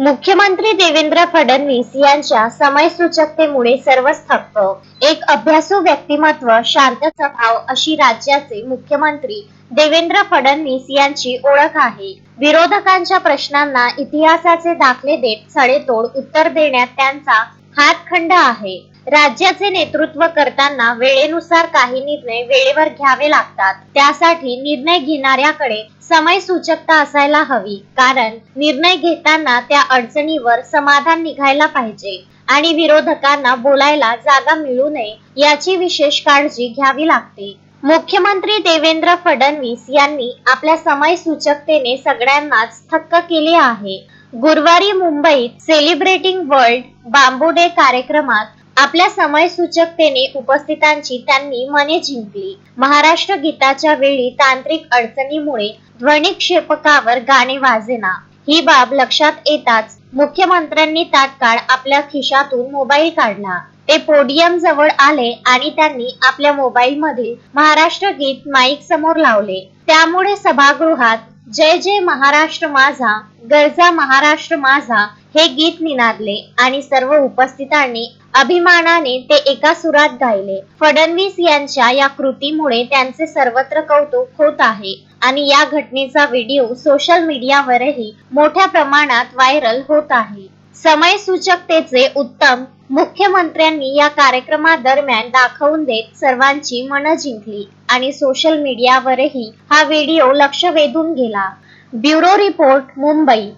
मुख्यमंत्री देवेंद्र फडणवीस यांच्या समयसूचकतेमुळे सर्वच थक्क एक अभ्यासू व्यक्तिमत्व शांत स्वभाव अशी राज्याचे मुख्यमंत्री देवेंद्र फडणवीस यांची ओळख आहे. विरोधकांच्या प्रश्नांना इतिहासाचे दाखले देत सडेतोड उत्तर देण्यात त्यांचा हातखंड आहे. राज्याचे नेतृत्व करताना वेळेनुसार काही निर्णय वेळेवर घ्यावे लागतात. त्यासाठी निर्णय घेणाऱ्याकडे समय सूचकता असायला हवी कारण निर्णय घेताना त्या अडचणीवर समाधान निघायला पाहिजे आणि विरोधकांना बोलायला जागा मिळू नये याची विशेष काळजी घ्यावी लागते. मुख्यमंत्री देवेंद्र फडणवीस यांनी आपल्या समय सूचकतेने सगळ्यांनाच थक्क केले आहे. गुरुवारी मुंबईत सेलिब्रेटिंग वर्ल्ड बांबू डे कार्यक्रमात आपल्या समय सूचकतेने उपस्थितांची त्यांनी मने जिंकली. महाराष्ट्र गीताच्या वेळी तांत्रिक अडचणीमुळे ध्वनिक्षेपकावर गाणे वाजेना. ही बाब लक्षात येताच मुख्यमंत्र्यांनी तात्काळ आपल्या खिशातून मोबाईल काढला. ते पोडियम जवळ आले आणि त्यांनी आपल्या मोबाईल मधील महाराष्ट्र गीत माईक समोर लावले. त्यामुळे सभागृहात जय जय महाराष्ट्र माझा गरजा महाराष्ट्र माझा हे गीत निनादले आणि सर्व उपस्थितांनी अभिमानाने ते एका सुरात गायले. फडणवीस यांच्या या कृतीमुळे त्यांचे सर्वत्र कौतुक होत आहे आणि या घटनेचा व्हिडिओ सोशल मीडियावरही मोठ्या प्रमाणात व्हायरल होत आहे. समय सूचकतेचे उत्तम मुख्यमंत्र्यांनी या कार्यक्रमादरम्यान दाखवून देत सर्वांची मनं जिंकली आणि सोशल मीडियावरही हा व्हिडिओ लक्ष वेधून गेला. Bureau report Mumbai.